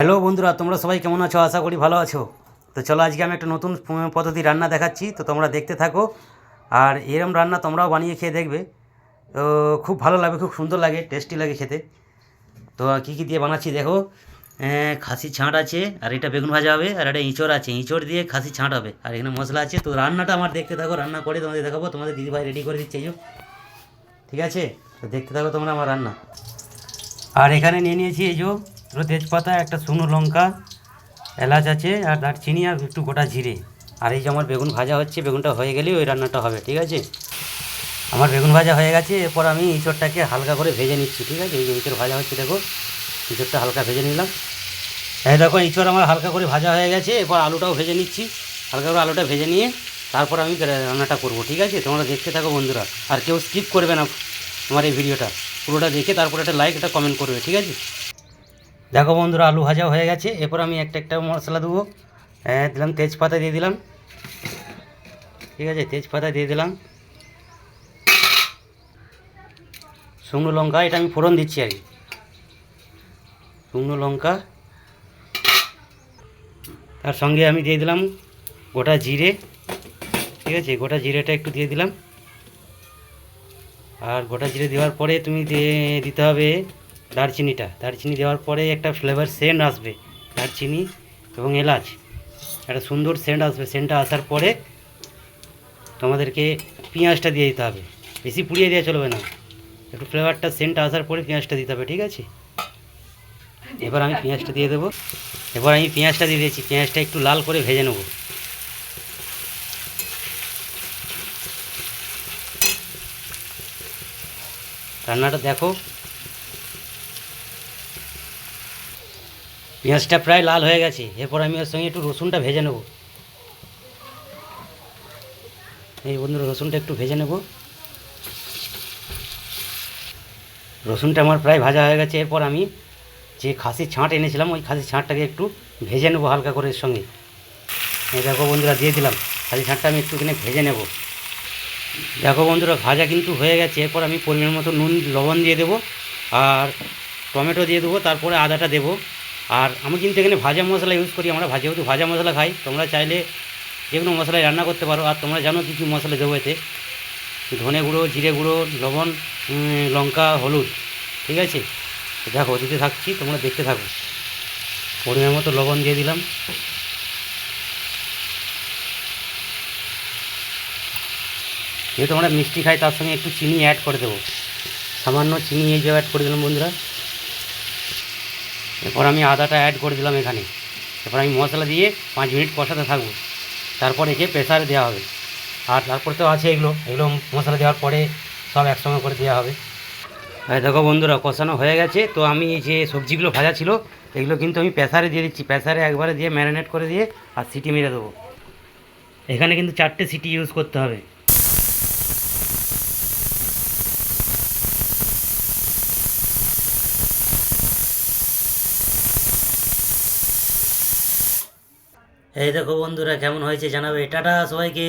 Hello বন্ধুরা, তোমরা সবাই কেমন আছো? আশা করি ভালো আছো। তো চলো আজকে আমি একটা নতুন পদ্ধতি রান্না দেখাচ্ছি, তো তোমরা দেখতে থাকো। আর এরম রান্না তোমরাও বানিয়ে খেয়ে দেখবে। তো খুব ভালো লাগবে খুব সুন্দর লাগে টেস্টি লাগে খেতে। তো কী কী দিয়ে বানাচ্ছি দেখো। খাসি ছাঁট আছে, আর এটা বেগুন ভাজা হবে, আর এটা ইঁচড় আছে। ইঁচড় দিয়ে খাসি ছাঁট হবে, আর এখানে মশলা আছে। তো রান্নাটা আমার দেখতে থাকো, রান্না করে তোমাদের দেখাবো। তোমাদের দিদিভাই রেডি করে দিচ্ছে ঠিক আছে? তো দেখতে থাকো তোমরা আমার রান্না। আর এখানে নিয়ে নিয়েছি, এই যে দুটো তেজপাতা, একটা শুকনো লঙ্কা, এলাচ আছে, আর দারচিনি, আর একটু গোটা জিরে। আর এই যে আমার বেগুন ভাজা হচ্ছে, বেগুনটা হয়ে গেলেই ওই রান্নাটা হবে, ঠিক আছে? আমার বেগুন ভাজা হয়ে গেছে, এরপর আমি ইঁচড়টাকে হালকা করে ভেজে নিচ্ছি, ঠিক আছে? এই যে ইঁচড় ভাজা হচ্ছে, দেখো, ইঁচড়টা হালকা ভেজে নিলাম। এই দেখো, ইঁচড় আমার হালকা করে ভাজা হয়ে গেছে, এরপর আলুটাও ভেজে নিচ্ছি। হালকা করে আলুটা ভেজে নিয়ে, তারপর আমি রান্নাটা করব, ঠিক আছে? তোমরা দেখতে থাকো, বন্ধুরা। আর কেউ স্কিপ করবে না, আমার এই ভিডিওটা। পুরোটা দেখে, তারপর একটা লাইক একটা কমেন্ট করবে, ঠিক আছে? দেখো বন্ধুরা, আলু ভাজা হয়ে গেছে। এরপর আমি একটা একটা মশলা দেবো। হ্যাঁ দিলাম তেজপাতা দিয়ে দিলাম। ঠিক আছে, তেজপাতা দিয়ে দিলাম। শুকনো লঙ্কা, এটা আমি ফোড়ন দিচ্ছি আর কি শুকনো লঙ্কা। তার সঙ্গে আমি দিয়ে দিলাম গোটা জিরে। ঠিক আছে, গোটা জিরেটা একটু দিয়ে দিলাম। আর গোটা জিরে দেওয়ার পরে তুমি দিয়ে দিতে হবে দারচিনিটা। দারচিনি দেওয়ার পরে একটা ফ্লেভার সেন্ট আসবে। দারচিনি এবং এলাচ। একটা সুন্দর সেন্ট আসবে। সেন্টটা আসার পরে তোমাদেরকে পেঁয়াজটা দিয়ে দিতে হবে। বেশি পুড়িয়ে দেওয়া চলবে না। একটু ফ্লেভারটা সেন্টটা আসার পরে পেঁয়াজটা দিতে হবে, ঠিক আছে? এবার আমি পেঁয়াজটা দিয়ে দেবো। এবার আমি পেঁয়াজটা দিয়ে দিয়েছি। পেঁয়াজটা একটু লাল করে ভেজে নেব। রান্নাটা দেখো। পেঁয়াজটা প্রায় লাল হয়ে গেছে, এরপর আমি ওর সঙ্গে একটু রসুনটা ভেজে নেব। এই বন্ধুরা, রসুনটা একটু ভেজে নেব। রসুনটা আমার প্রায় ভাজা হয়ে গেছে, এরপর আমি যে খাসির ছাঁট এনেছিলাম, ওই খাসির ছাঁটটাকে একটু ভেজে নেব হালকা করে এর সঙ্গে। এই দেখো বন্ধুরা, দিয়ে দিলাম। খাসির ছাঁটটা আমি একটুখানি ভেজে নেব। দেখো বন্ধুরা, ভাজা কিন্তু হয়ে গেছে, এরপর আমি পরিমাণ মতো নুন, লবণ দিয়ে দেবো, আর টমেটো দিয়ে দেবো, তারপরে আদাটা দেবো। আর আমি কিন্তু এখানে ভাজা মশলা ইউজ করি, আমরা ভাজা যেহেতু ভাজা মশলা খাই, তোমরা চাইলে যে কোনো মশলায় রান্না করতে পারো। আর তোমরা জানো কী কী মশলা দেবো এতে? ধনে গুঁড়ো, জিরে গুঁড়ো, লবণ লঙ্কা, হলুদ, ঠিক আছে? দেখো দিতে থাকছি, তোমরা দেখতে থাকো। পরিমাণ মতো লবণ দিয়ে দিলাম। যেহেতু আমরা মিষ্টি খাই, তার সঙ্গে একটু চিনি অ্যাড করে দেবো। সামান্য চিনি এই যে অ্যাড করে দিলাম বন্ধুরা। এরপর আমি আদাটা অ্যাড করে দিলাম এখানে। এরপর আমি মশলা দিয়ে পাঁচ মিনিট কষাতে থাকব। তারপর একে প্রেসারে দেওয়া হবে। আর তারপর তো আছে এগুলো। এগুলো মশলা দেওয়ার পরে সব একসঙ্গে করে দেওয়া হবে। এই দেখো বন্ধুরা, কষানো হয়ে গেছে। তো আমি এই যে সবজিগুলো ভাজা ছিল, এগুলো কিন্তু আমি প্রেসারে দিয়ে দিচ্ছি। প্রেসারে একবারে দিয়ে ম্যারিনেট করে দিয়ে আর সিটি মেরে দেবো। এখানে কিন্তু চারটে সিটি ইউজ করতে হবে। এই দেখো বন্ধুরা কেমন হয়েছে জানাবে? টাটা সবাইকে।